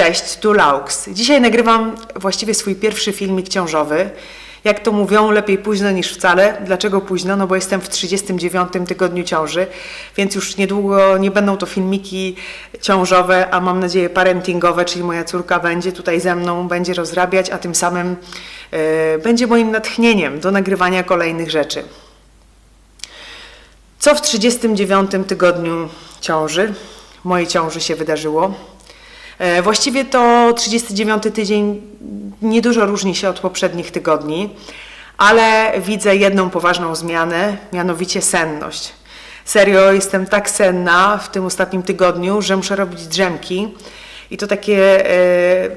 Cześć, tu Laux. Dzisiaj nagrywam właściwie swój pierwszy filmik ciążowy. Jak to mówią, lepiej późno niż wcale. Dlaczego późno? No bo jestem w 39 tygodniu ciąży, więc już niedługo nie będą to filmiki ciążowe, a mam nadzieję parentingowe, czyli moja córka będzie tutaj ze mną, będzie rozrabiać, a tym samym e, będzie moim natchnieniem do nagrywania kolejnych rzeczy. Co w 39 tygodniu ciąży, mojej ciąży się wydarzyło? E, Właściwie to 39 tydzień niedużo różni się od poprzednich tygodni, ale widzę jedną poważną zmianę, mianowicie senność. Serio, jestem tak senna w tym ostatnim tygodniu, że muszę robić drzemki i to takie e,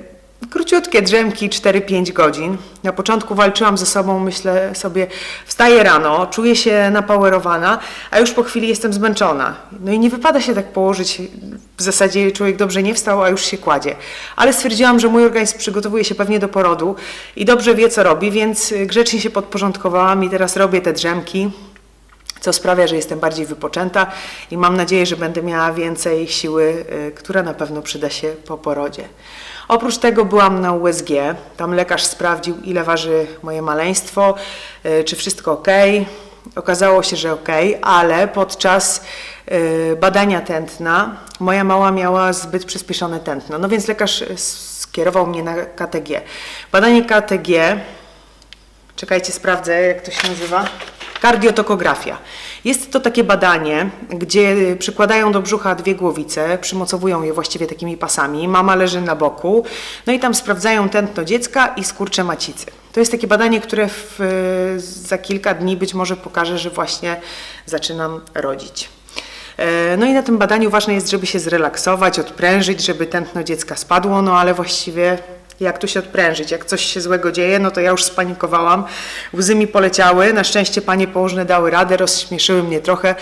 króciutkie drzemki 4-5 godzin. Na początku walczyłam ze sobą, myślę sobie, wstaję rano, czuję się napowerowana, a już po chwili jestem zmęczona. No i nie wypada się tak położyć, w zasadzie człowiek dobrze nie wstał, a już się kładzie. Ale stwierdziłam, że mój organizm przygotowuje się pewnie do porodu i dobrze wie, co robi, więc grzecznie się podporządkowałam i teraz robię te drzemki co sprawia, że jestem bardziej wypoczęta i mam nadzieję, że będę miała więcej siły, y, która na pewno przyda się po porodzie. Oprócz tego byłam na USG, tam lekarz sprawdził, ile waży moje maleństwo, y, czy wszystko ok. Okazało się, że ok, ale podczas y, badania tętna moja mała miała zbyt przyspieszone tętno. No więc lekarz skierował mnie na KTG. Badanie KTG Czekajcie, sprawdzę, jak to się nazywa. Kardiotokografia. Jest to takie badanie, gdzie przykładają do brzucha dwie głowice, przymocowują je właściwie takimi pasami. Mama leży na boku, no i tam sprawdzają tętno dziecka i skurcze macicy. To jest takie badanie, które w, za kilka dni być może pokaże, że właśnie zaczynam rodzić. E, No i na tym badaniu ważne jest, żeby się zrelaksować, odprężyć, żeby tętno dziecka spadło, no ale właściwie jak tu się odprężyć, jak coś się złego dzieje, no to ja już spanikowałam, łzy mi poleciały, na szczęście panie położne dały radę, rozśmieszyły mnie trochę,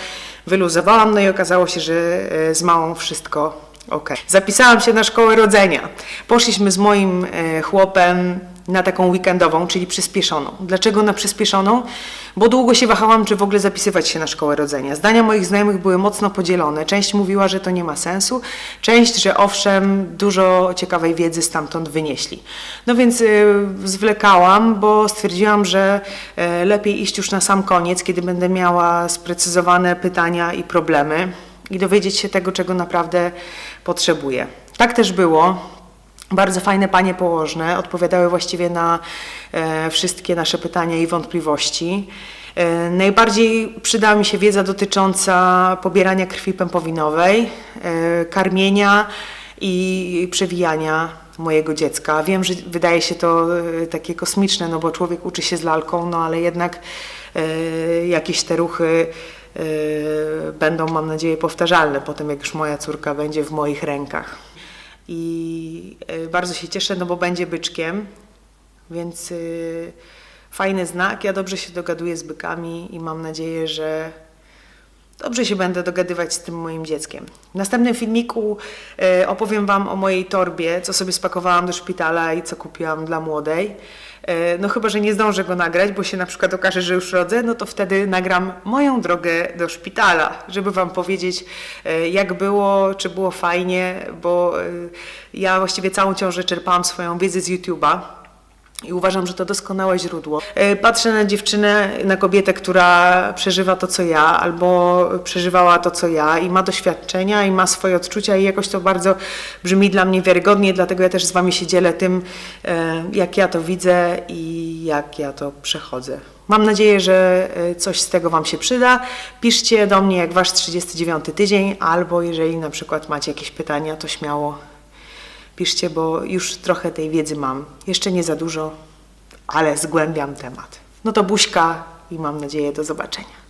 wyluzowałam, no i okazało się, że e, z małą wszystko ok. Zapisałam się na szkołę rodzenia. Poszliśmy z moim e, chłopem na taką weekendową, czyli przyspieszoną. Dlaczego na przyspieszoną? Bo długo się wahałam, czy w ogóle zapisywać się na szkołę rodzenia. Zdania moich znajomych były mocno podzielone. Część mówiła, że to nie ma sensu, część, że owszem, dużo ciekawej wiedzy stamtąd wynieśli. No więc y, zwlekałam, bo stwierdziłam, że y, lepiej iść już na sam koniec, kiedy będę miała sprecyzowane pytania i problemy i dowiedzieć się tego, czego naprawdę potrzebuję. Tak też było. Bardzo fajne panie położne odpowiadały właściwie na e, wszystkie nasze pytania i wątpliwości. E, najbardziej przydała mi się wiedza dotycząca pobierania krwi pępowinowej, e, karmienia i przewijania mojego dziecka. Wiem, że wydaje się to takie kosmiczne, no bo człowiek uczy się z lalką, no ale jednak jakieś te ruchy będą, mam nadzieję, powtarzalne po tym, jak już moja córka będzie w moich rękach. I y, bardzo się cieszę, no bo będzie byczkiem, więc y, fajny znak. Ja dobrze się dogaduję z bykami i mam nadzieję, że dobrze się będę dogadywać z tym moim dzieckiem. W następnym filmiku y, opowiem Wam o mojej torbie, co sobie spakowałam do szpitala i co kupiłam dla młodej. Y, No chyba, że nie zdążę go nagrać, bo się na przykład okaże, że już rodzę, no to wtedy nagram moją drogę do szpitala, żeby Wam powiedzieć, y, jak było, czy było fajnie, bo y, ja właściwie całą ciążę czerpałam swoją wiedzę z YouTube'a. I uważam, że to doskonałe źródło. E, Patrzę na dziewczynę, na kobietę, która przeżywa to, co ja, albo przeżywała to, co ja, i ma doświadczenia, i ma swoje odczucia, i jakoś to bardzo brzmi dla mnie wiarygodnie, dlatego ja też z Wami się dzielę tym, e, jak ja to widzę i jak ja to przechodzę. Mam nadzieję, że e, coś z tego Wam się przyda. Piszcie do mnie, jak Wasz 39 tydzień, albo jeżeli na przykład macie jakieś pytania, to śmiało piszcie, bo już trochę tej wiedzy mam. Jeszcze nie za dużo, ale zgłębiam temat. No to buźka i mam nadzieję do zobaczenia.